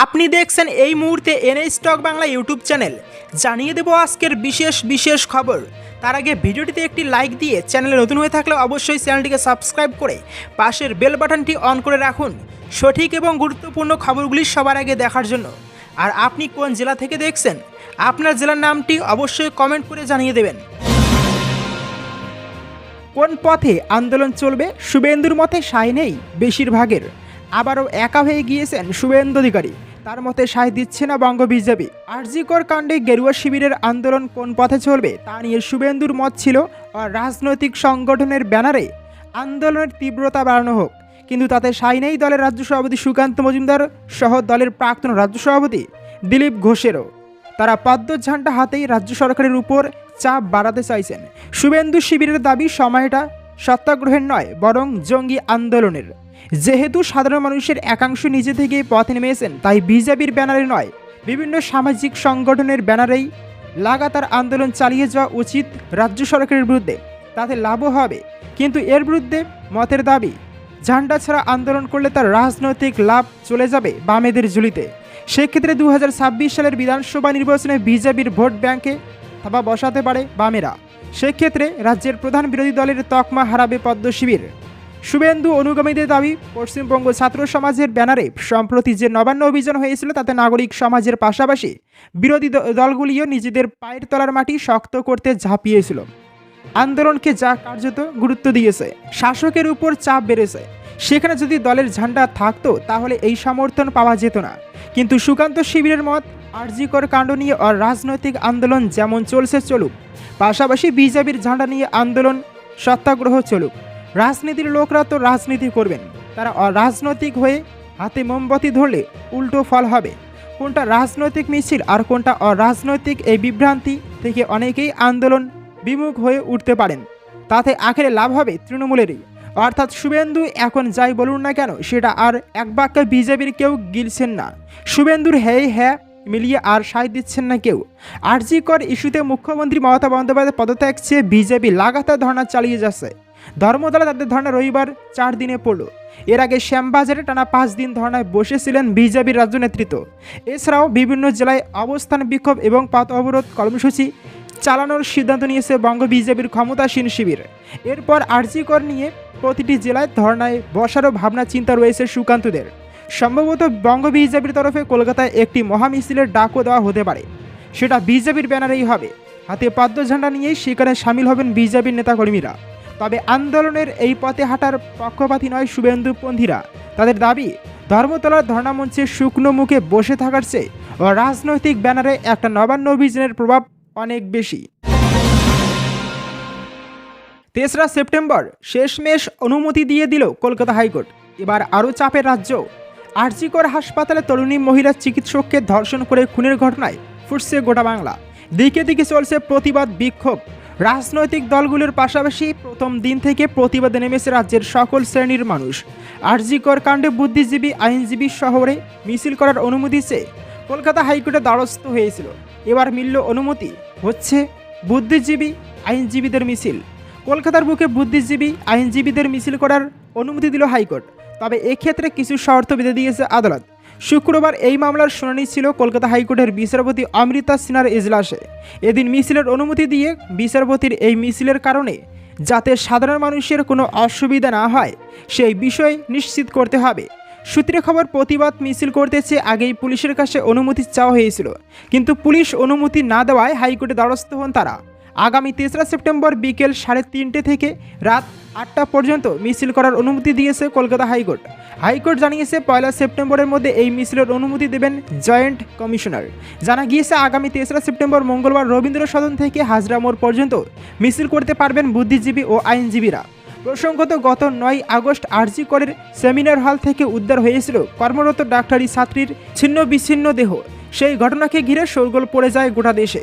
আপনি দেখছেন এই মুহূর্তে NA stock Bangla YouTube channel. জানিয়ে দেব আজকের বিশেষ বিশেষ খবর। তার আগে ভিডিওটিতে একটি লাইক দিয়ে চ্যানেলে নতুন হয়ে থাকলে অবশ্যই চ্যানেলটিকে সাবস্ক্রাইব করে পাশের বেল বাটনটি অন করে রাখুন। সঠিক এবং গুরুত্বপূর্ণ খবরগুলি সবার আগে দেখার জন্য। আর আপনি কোন জেলা থেকে দেখছেন? আপনার জেলার নামটি অবশ্যই কমেন্ট করে জানিয়ে দেবেন। কোন পথে আন্দোলন চলবে? শুভেন্দুর মতে সায় নেই বেশিরভাগের। আবারও একা হয়ে গিয়েছেন শুভেন্দু অধিকারী। তার মতে সায় দিচ্ছে না বঙ্গ বিজেপি। আরজিকর কাণ্ডে গেরুয়া শিবিরের আন্দোলন কোন পথে চলবে তা নিয়ে শুভেন্দুর মত ছিল আর রাজনৈতিক সংগঠনের ব্যানারে। আন্দোলনের তীব্রতা বাড়ানো হোক। কিন্তু তাতে সায় নেই দলের রাজ্য সভাপতি সুকান্ত মজুমদার সহ দলের প্রাক্তন রাজ্য সভাপতি দিলীপ ঘোষেরও। তারা পদ্ম ঝান্ডা হাতেই রাজ্য সরকারের উপর চাপ বাড়াতে চাইছেন। শুভেন্দু শিবিরের দাবি সময়টা সত্যাগ্রহের নয়, বরং জঙ্গি আন্দোলনের। যেহেতু সাধারণ মানুষের একাংশ নিজে থেকে পথে নেমেছেন, তাই বিজেপির ব্যানারে নয়, বিভিন্ন সামাজিক সংগঠনের ব্যানারেই লাগাতার আন্দোলন চালিয়ে যাওয়া উচিত রাজ্য সরকারের বিরুদ্ধে। তাতে লাভও হবে, কিন্তু এর বিরুদ্ধে মতের দাবি, ঝান্ডা ছাড়া আন্দোলন করলে তার রাজনৈতিক লাভ চলে যাবে বামেদের ঝুলিতে। সেক্ষেত্রে দু হাজার ছাব্বিশ সালের বিধানসভা নির্বাচনে বিজেপির ভোট ব্যাংকে থাবা বসাতে পারে বামেরা। সেক্ষেত্রে রাজ্যের প্রধান বিরোধী দলের তকমা হারাবে পদ্ম শিবির শুভেন্দু অনুগামীদের দাবি, পশ্চিমবঙ্গ ছাত্র সমাজের ব্যানারে সম্প্রতি যে নবান্ন অভিযান হয়েছিল, তাতে নাগরিক সমাজের পাশাপাশি বিরোধী দলগুলিও নিজেদের পায়ের তলার মাটি শক্ত করতে ঝাঁপিয়েছিল। আন্দোলনকে যা কার্যত গুরুত্ব দিয়েছে, শাসকের উপর চাপ বেড়েছে। সেখানে যদি দলের ঝান্ডা থাকতো, তাহলে এই সমর্থন পাওয়া যেত না। কিন্তু সুকান্ত শিবিরের মত আরজিকর কাণ্ড নিয়ে আর রাজনৈতিক আন্দোলন যেমন চলছে চলুক, পাশাপাশি বিজেপির ঝান্ডা নিয়ে আন্দোলন সত্যাগ্রহ চলুক। রাজনীতির লোকরা তো রাজনীতি করবেন। তারা অরাজনৈতিক হয়ে হাতে মোমবাতি ধরলে উল্টো ফল হবে। কোনটা রাজনৈতিক মিছিল আর কোনটা অরাজনৈতিক এই বিভ্রান্তি থেকে অনেকেই আন্দোলন বিমুখ হয়ে উঠতে পারেন। তাতে আখেরে লাভ হবে তৃণমূলেরই। অর্থাৎ শুভেন্দু এখন যাই বলুন না কেন, সেটা আর এক বাক্যে বিজেপির কেউ গিলছেন না। শুভেন্দুর হ্যাঁ হ্যাঁ মিলিয়ে আর সায় দিচ্ছেন না কেউ। আরজি কর ইস্যুতে মুখ্যমন্ত্রী মমতা বন্দ্যোপাধ্যায় পদত্যাগ চেয়ে বিজেপি লাগাতার ধর্ণা চালিয়ে যাচ্ছে। ধর্মতলা তাদের ধর্ণা রবিবার চার দিনে পড়ল। এর আগে শ্যামবাজারে টানা পাঁচ দিন ধর্নায় বসেছিলেন বিজেপির রাজ্য নেতৃত্ব। এছাড়াও বিভিন্ন জেলায় অবস্থান বিক্ষোভ এবং পথ অবরোধ কর্মসূচি চালানোর সিদ্ধান্ত নিয়েছে বঙ্গ বিজেপির ক্ষমতাসীন শিবির। এরপর আরজিকর নিয়ে প্রতিটি জেলায় ধর্নায় বসারও ভাবনা চিন্তা রয়েছে সুকান্তদের। সম্ভবত বঙ্গ বিজেপির তরফে কলকাতায় একটি মহামিছিলের ডাকও দেওয়া হতে পারে। সেটা বিজেপির ব্যানারেই হবে। হাতে পদ্ম ঝান্ডা নিয়েই সেখানে সামিল হবেন বিজেপির নেতাকর্মীরা। তবে আন্দোলনের এই পথে হাঁটার পক্ষপাতী নয় শুভেন্দুপন্থীরা তাদের দাবি, ধর্মতলার ধর্ণামঞ্চে শুকনো মুখে বসে থাকার চেয়ে রাজনৈতিক ব্যানারে একটা নবান্ন অভিযানের প্রভাব অনেক বেশি। তেসরা সেপ্টেম্বর, শেষমেশ অনুমতি দিয়ে দিল কলকাতা হাইকোর্ট। এবার আরও চাপের রাজ্য। আরজিকর হাসপাতালে তরুণী মহিলা চিকিৎসককে ধর্ষণ করে খুনের ঘটনায় ফুটছে গোটা বাংলা। দিকে দিকে চলছে প্রতিবাদ বিক্ষোভ। রাজনৈতিক দলগুলোর পাশাপাশি প্রথম দিন থেকে প্রতিবাদে নেমেছে রাজ্যের সকল শ্রেণির মানুষ। আরজিকর কাণ্ডে বুদ্ধিজীবী, আইনজীবী শহরে মিছিল করার অনুমতি চেয়ে কলকাতা হাইকোর্টে দ্বারস্থ হয়েছিল। এবার মিলল অনুমতি, হচ্ছে বুদ্ধিজীবী, আইনজীবীদের মিছিল। কলকাতার বুকে বুদ্ধিজীবী, আইনজীবীদের মিছিল করার অনুমতি দিল হাইকোর্ট। তবে এক্ষেত্রে কিছু শর্ত বেঁধে দিয়েছে আদালত। শুক্রবার এই মামলার শুনানি ছিল কলকাতা হাইকোর্টের বিচারপতি অমৃতা সিনহার এজলাসে। এদিন মিছিলের অনুমতি দিয়ে বিচারপতির এই মিছিলের কারণে যাতে সাধারণ মানুষের কোনো অসুবিধা না হয়, সেই বিষয় নিশ্চিত করতে হবে। সূত্রে খবর, প্রতিবাদ মিছিল করতে চেয়ে আগেই পুলিশের কাছে অনুমতি চাওয়া হয়েছিল। কিন্তু পুলিশ অনুমতি না দেওয়ায় হাইকোর্টে দ্বারস্থ হন তারা। আগামী তেসরা সেপ্টেম্বর বিকেল সাড়ে তিনটে থেকে রাত আটটা পর্যন্ত মিছিল করার অনুমতি দিয়েছে কলকাতা হাইকোর্ট। হাইকোর্ট জানিয়েছে পয়লা সেপ্টেম্বরের মধ্যে এই মিছিলের অনুমতি দেবেন জয়েন্ট কমিশনার। জানা গিয়েছে, আগামী তেসরা সেপ্টেম্বর মঙ্গলবার রবীন্দ্র সদন থেকে হাজরা মোড় পর্যন্ত মিছিল করতে পারবেন বুদ্ধিজীবী ও আইনজীবীরা। প্রসঙ্গত, গত নয় আগস্ট আরজি করের সেমিনার হল থেকে উদ্ধার হয়েছিল কর্মরত ডাক্তারি ছাত্রীর ছিন্ন বিচ্ছিন্ন দেহ। সেই ঘটনাকে ঘিরে শোরগোল পড়ে যায় গোটা দেশে।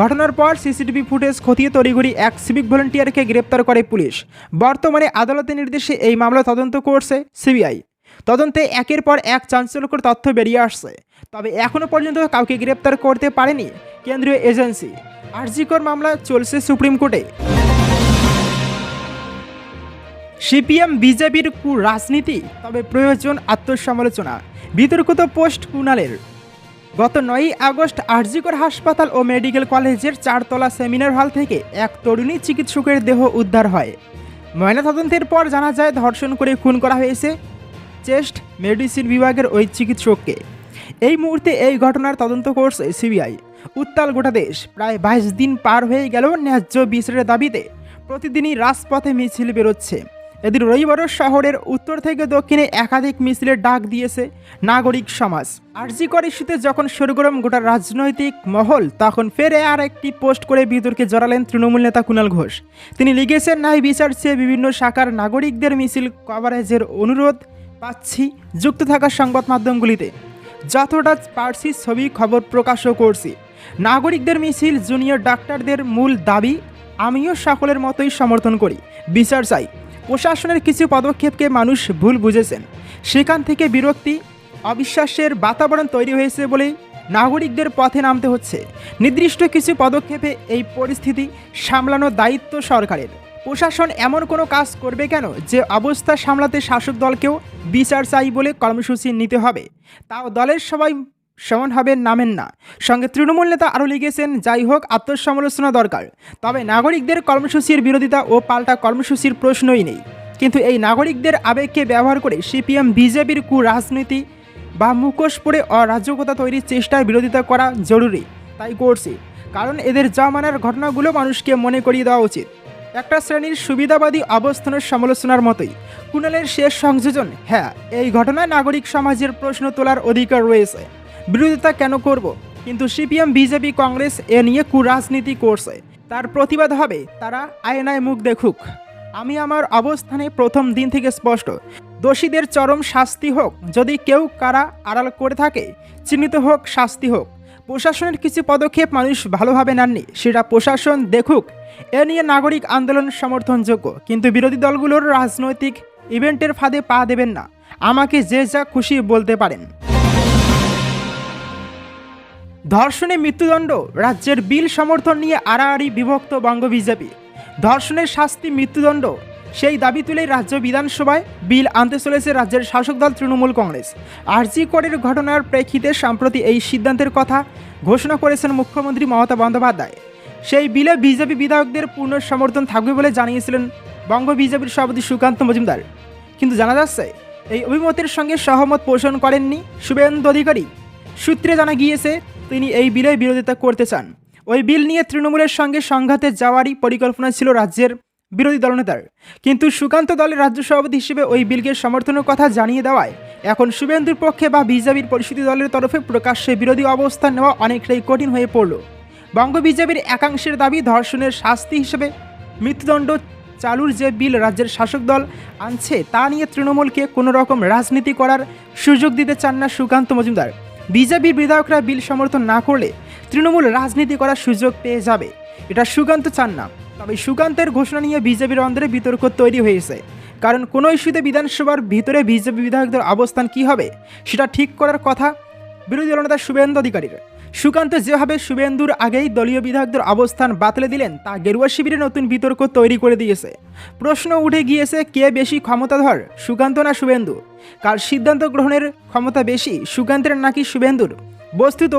ঘটনার পর সিসিটিভি ফুটেজ খতিয়ে তড়িঘড়ি এক সিভিক ভলেন্টিয়ারকে গ্রেপ্তার করে পুলিশ। বর্তমানে আদালতের নির্দেশে এই মামলা তদন্ত করছে সিবিআই। তদন্তে একের পর এক চাঞ্চল্যকর তথ্য বেরিয়ে আসছে। তবে এখনও পর্যন্ত কাউকে গ্রেপ্তার করতে পারেনি কেন্দ্রীয় এজেন্সি। আরজিকর মামলা চলছে সুপ্রিম কোর্টে। সিপিএম, বিজেপির কু রাজনীতি, তবে প্রয়োজন আত্মসমালোচনা। বিতর্কিত পোস্ট কুণালের। গত নয়ই আগস্ট আরজিকর হাসপাতাল ও মেডিকেল কলেজের চারতলা সেমিনার হল থেকে এক তরুণী চিকিৎসকের দেহ উদ্ধার হয়। ময়নাতদন্তের পর জানা যায়, ধর্ষণ করে খুন করা হয়েছে চেস্ট মেডিসিন বিভাগের ওই চিকিৎসককে। এই মুহূর্তে এই ঘটনার তদন্ত করছে সিবিআই। উত্তাল গোটা দেশ। প্রায় বাইশ দিন পার হয়ে গেল ন্যায্য বিচারের দাবিতে। প্রতিদিনই রাজপথে মিছিল বেরোচ্ছে। এদিন রবিবারও শহরের উত্তর থেকে দক্ষিণে একাধিক মিছিলের ডাক দিয়েছে নাগরিক সমাজ। আরজিকর ইস্যুতে যখন সরগরম গোটা রাজনৈতিক মহল, তখন ফেরে আর একটি পোস্ট করে বিতর্কে জড়ালেন তৃণমূল নেতা কুণাল ঘোষ। তিনি লিখেছেন নাই বিচার চেয়ে বিভিন্ন শাখার নাগরিকদের মিছিল কভারেজের অনুরোধ পাচ্ছি যুক্ত থাকা সংবাদ মাধ্যমগুলিতে। যতটা পারছি ছবি, খবর প্রকাশও করছি। নাগরিকদের মিছিল জুনিয়র ডাক্তারদের মূল দাবি, আমিও সকলের মতোই সমর্থন করি। বিচার চাই। প্রশাসনের কিছু পদক্ষেপকে মানুষ ভুল বুঝেছেন। সেখান থেকে বিরক্তি, অবিশ্বাসের বাতাবরণ তৈরি হয়েছে বলেই নাগরিকদের পথে নামতে হচ্ছে। নির্দিষ্ট কিছু পদক্ষেপে এই পরিস্থিতি সামলানোর দায়িত্ব সরকারের। প্রশাসন এমন কোনো কাজ করবে কেন যে অবস্থা সামলাতে শাসক দলকেও বিচার চাই বলে কর্মসূচি নিতে হবে? তাও দলের সবাই সমানভাবে নামেন না। সঙ্গে তৃণমূল নেতা আরও লিখেছেন, যাই হোক, আত্মসমালোচনা দরকার। তবে নাগরিকদের কর্মসূচির বিরোধিতা ও পাল্টা কর্মসূচির প্রশ্নই নেই। কিন্তু এই নাগরিকদের আবেগকে ব্যবহার করে সিপিএম, বিজেপির কু রাজনীতি বা মুখোশ পড়ে অরাজকতা তৈরির চেষ্টার বিরোধিতা করা জরুরি, তাই করছি। কারণ এদের জামানার ঘটনাগুলো মানুষকে মনে করিয়ে দেওয়া উচিত। একটা শ্রেণির সুবিধাবাদী অবস্থানের সমালোচনার মতোই। কুণালের শেষ সংযোজন হ্যাঁ এই ঘটনায় নাগরিক সমাজের প্রশ্ন তোলার অধিকার রয়েছে। বিরোধিতা কেন করব? কিন্তু সিপিএম, বিজেপি, কংগ্রেস এ নিয়ে কুরাজনীতি করছে। তার প্রতিবাদ হবে, তারা আয়নায় মুখ দেখুক। আমি আমার অবস্থানে প্রথম দিন থেকে স্পষ্ট। দোষীদের চরম শাস্তি হোক, যদি কেউ কারা আড়াল করে থাকে, চিহ্নিত হোক, শাস্তি হোক। প্রশাসনের কিছু পদক্ষেপ মানুষ ভালোভাবে নেননি। সেটা প্রশাসন দেখুক। এ নিয়ে নাগরিক আন্দোলন সমর্থনযোগ্য। কিন্তু বিরোধী দলগুলোর রাজনৈতিক ইভেন্টের ফাঁদে পা দেবেন না। আমাকে যে যা খুশি বলতে পারেন। ধর্ষণে মৃত্যুদণ্ড, রাজ্যের বিল সমর্থন নিয়ে আড়াআড়ি বিভক্ত বঙ্গ বিজেপি। ধর্ষণের শাস্তি মৃত্যুদণ্ড, সেই দাবি তুলেই রাজ্য বিধানসভায় বিল আনতে চলেছে রাজ্যের শাসক দল তৃণমূল কংগ্রেস। আরজি করের ঘটনার প্রেক্ষিতে সম্প্রতি এই সিদ্ধান্তের কথা ঘোষণা করেছেন মুখ্যমন্ত্রী মমতা বন্দ্যোপাধ্যায়। সেই বিলে বিজেপি বিধায়কদের পূর্ণ সমর্থন থাকবে বলে জানিয়েছিলেন বঙ্গ বিজেপির সভাপতি সুকান্ত মজুমদার। কিন্তু জানা যাচ্ছে, এই অভিমতের সঙ্গে সহমত পোষণ করেননি শুভেন্দু অধিকারী। সূত্রে জানা গিয়েছে তিনি এই বিলের বিরোধিতা করতে চান। ওই বিল নিয়ে তৃণমূলের সঙ্গে সংঘাতে যাওয়ারই পরিকল্পনা ছিল রাজ্যের বিরোধী দলনেতার কিন্তু সুকান্ত দলের রাজ্য সভাপতি হিসেবে ওই বিলকে সমর্থনের কথা জানিয়ে দেওয়ায় এখন শুভেন্দুর পক্ষে বা বিজেপির পরিস্থিতি দলের তরফে প্রকাশ্যে বিরোধী অবস্থান নেওয়া অনেকটাই কঠিন হয়ে পড়ল। বঙ্গ বিজেপির একাংশের দাবি ধর্ষণের শাস্তি হিসেবে মৃত্যুদণ্ড চালুর যে বিল রাজ্যের শাসক দল আনছে তা নিয়ে তৃণমূলকে কোনো রকম রাজনীতি করার সুযোগ দিতে চান না সুকান্ত মজুমদার। বিজেপির বিধায়করা বিল সমর্থন না করলে তৃণমূল রাজনীতি করার সুযোগ পেয়ে যাবে। এটা সুকান্ত চান না। তবে সুকান্তের ঘোষণা নিয়ে বিজেপির অন্দরে বিতর্ক তৈরি হয়েছে। কারণ কোনো ইস্যুতে বিধানসভার ভিতরে বিজেপি বিধায়কদের অবস্থান কি হবে, সেটা ঠিক করার কথা বিরোধী দলনেতা শুভেন্দু অধিকারীর। সুকান্ত যেভাবে শুভেন্দুর আগেই দলীয় বিধায়কদের অবস্থান বাতলে দিলেন, তা গেরুয়া শিবিরে নতুন বিতর্ক তৈরি করে দিয়েছে। প্রশ্ন উঠে গিয়েছে, কে বেশি ক্ষমতাধর, সুকান্ত না শুভেন্দু? কার সিদ্ধান্ত গ্রহণের ক্ষমতা বেশি, সুকান্তের নাকি শুভেন্দুর? বস্তুত,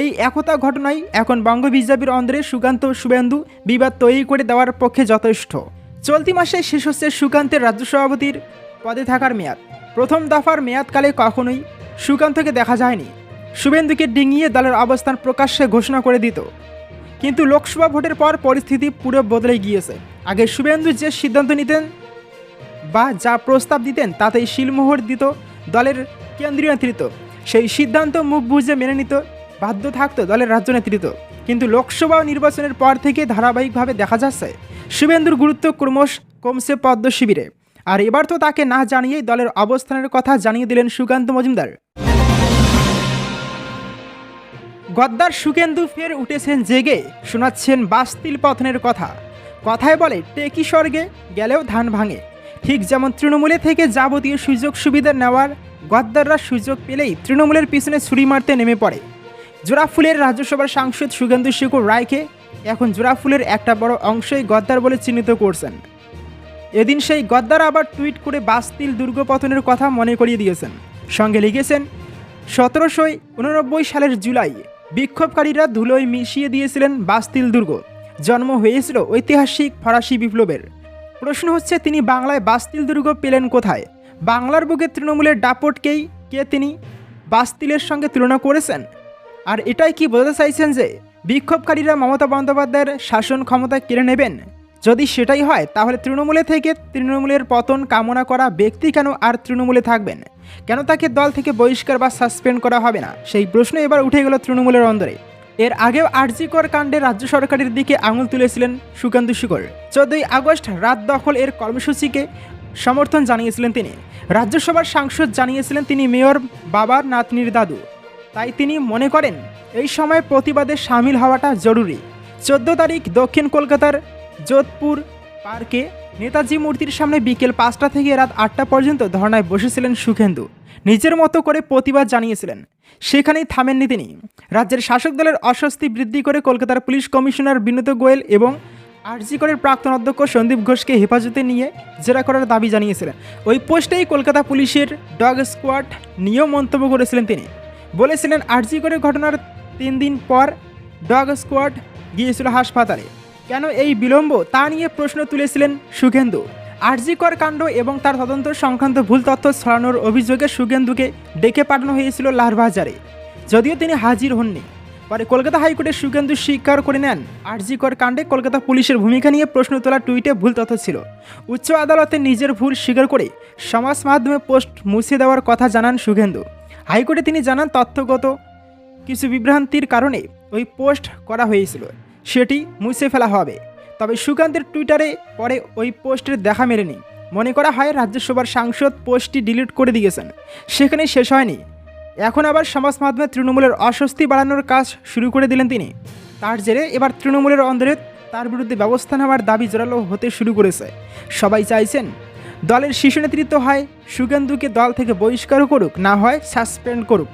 এই একতা ঘটনাই এখন বঙ্গ বিজেপির অন্দরে সুকান্ত শুভেন্দু বিবাদ তৈরি করে দেওয়ার পক্ষে যথেষ্ট। চলতি মাসে শেষ হচ্ছে সুকান্তের রাজ্য সভাপতির পদে থাকার মেয়াদ। প্রথম দফার মেয়াদকালে কখনোই সুকান্তকে দেখা যায়নি। শুভেন্দুকে ডিঙিয়ে দলের অবস্থান প্রকাশ্যে ঘোষণা করে দিত। কিন্তু লোকসভা ভোটের পর পরিস্থিতি পুরো বদলে গিয়েছে। আগে শুভেন্দু যে সিদ্ধান্ত নিতেন বা যা প্রস্তাব দিতেন, তাতেই শিলমোহর দিত দলের কেন্দ্রীয় নেতৃত্ব। সেই সিদ্ধান্ত মুখ বুঝে মেনে নিত বাধ্য থাকতো দলের রাজ্য নেতৃত্ব। কিন্তু লোকসভা নির্বাচনের পর থেকে ধারাবাহিকভাবে দেখা যাচ্ছে, শুভেন্দুর গুরুত্ব ক্রমশ কমছে পদ্ম শিবিরে আর এবার তো তাকে না জানিয়েই দলের অবস্থানের কথা জানিয়ে দিলেন সুকান্ত মজুমদার। গদ্দার সুকেন্দু ফের উঠেছেন জেগে, শোনাচ্ছেন বাস্তিল পথনের কথা। কথায় বলে টেকি স্বর্গে? গেলেও ধান ভাঙে। ঠিক যেমন তৃণমূলে থেকে যাবতীয় সুযোগ সুবিধা নেওয়ার গদ্দাররা সুযোগ পেলেই তৃণমূলের পিছনে ছুরি মারতে নেমে পড়ে। জোড়াফুলের রাজ্যসভার সাংসদ সুগেন্দু শেখর রায়কে এখন জোড়াফুলের একটা বড় অংশই গদ্দার বলে চিহ্নিত করছেন। এদিন সেই গদ্দার আবার টুইট করে বাস্তিল দুর্গ পতনের কথা মনে করিয়ে দিয়েছেন। সঙ্গে লিখেছেন, সতেরোশো উননব্বই সালের জুলাই বিক্ষোভকারীরা ধুলোয় মিশিয়ে দিয়েছিলেন বাস্তিল দুর্গ। জন্ম হয়েছিল ঐতিহাসিক ফরাসি বিপ্লবের। প্রশ্ন হচ্ছে, তিনি বাংলায় বাস্তিল দুর্গ পেলেন কোথায়? বাংলার বুকে তৃণমূলের ডাপটকেই কে তিনি? বাস্তিলের সঙ্গে তুলনা করেছেন? আর এটাই কি বোঝাতে চাইছেন যে, বিক্ষোভকারীরা মমতা বন্দ্যোপাধ্যায়ের শাসন ক্ষমতা কেড়ে নেবেন? যদি সেটাই হয়, তাহলে তৃণমূলে থেকে তৃণমূলের পতন কামনা করা ব্যক্তি কেন আর তৃণমূলে থাকবেন? কেন তাকে দল থেকে বহিষ্কার বা সাসপেন্ড করা হবে না? সেই প্রশ্ন এবার উঠে গেল তৃণমূলের অন্দরে। এর আগেও আরজিকর কাণ্ডে রাজ্য সরকারের দিকে আঙুল তুলেছিলেন সুকান্ত শিকর চোদ্দই আগস্ট রাত দখল এর কর্মসূচিকে সমর্থন জানিয়েছিলেন তিনি। রাজ্যসভার সাংসদ জানিয়েছিলেন তিনি মেয়র বাবার নাতনির দাদু। তাই তিনি মনে করেন, এই সময় প্রতিবাদে সামিল হওয়াটা জরুরি। চোদ্দ তারিখ দক্ষিণ কলকাতার যোধপুর পার্কে নেতাজি মূর্তির সামনে বিকেল পাঁচটা থেকে রাত আটটা পর্যন্ত ধর্নায় বসেছিলেন সুখেন্দু। নিজের মতো করে প্রতিবাদ জানিয়েছিলেন। সেখানেই থামেননি তিনি। রাজ্যের শাসক দলের অস্বস্তি বৃদ্ধি করে কলকাতার পুলিশ কমিশনার বিনোদ গোয়েল এবং আরজিকরের প্রাক্তন অধ্যক্ষ সন্দীপ ঘোষকে হেফাজতে নিয়ে জেরা করার দাবি জানিয়েছিলেন। ওই পোস্টেই কলকাতা পুলিশের ডগ স্কোয়াড নিয়েও মন্তব্য করেছিলেন তিনি। বলেছিলেন আরজিকরের ঘটনার তিন দিন পর ডগ স্কোয়াড গিয়েছিল হাসপাতালে। কেন এই বিলম্ব তা নিয়ে প্রশ্ন তুলেছিলেন সুখেন্দু। আরজিকর কাণ্ড এবং তার তদন্ত সংক্রান্ত ভুল তথ্য ছড়ানোর অভিযোগে সুখেন্দুকে ডেকে পাঠানো হয়েছিল লালবাজারে। যদিও তিনি হাজির হননি। পরে কলকাতা হাইকোর্টে সুখেন্দু স্বীকার করে নেন। আরজিকর কাণ্ডে কলকাতা পুলিশের ভূমিকা নিয়ে প্রশ্ন তোলা টুইটে ভুল তথ্য ছিল। উচ্চ আদালতে নিজের ভুল স্বীকার করে সমাজ মাধ্যমে পোস্ট মুছে দেওয়ার কথা জানান সুখেন্দু। হাইকোর্টে তিনি জানান, তথ্যগত কিছু বিভ্রান্তির কারণে ওই পোস্ট করা হয়েছিল। সেটি মুছে ফেলা হবে। তবে সুকান্তের টুইটারে পরে ওই পোস্টের দেখা মেলেনি। মনে করা হয় রাজ্যসভার সাংসদ পোস্টটি ডিলিট করে দিয়েছেন। সেখানে শেষ হয়নি। এখন আবার সমাজ মাধ্যমে তৃণমূলের অস্বস্তি বাড়ানোর কাজ শুরু করে দিলেন তিনি। তার জেরে এবার তৃণমূলের অন্দরে তার বিরুদ্ধে ব্যবস্থা নেওয়ার দাবি জোরালো হতে শুরু করেছে। সবাই চাইছেন দলের শীর্ষ নেতৃত্ব হয় সুগেন্দুকে দল থেকে বহিষ্কার করুক, না হয় সাসপেন্ড করুক।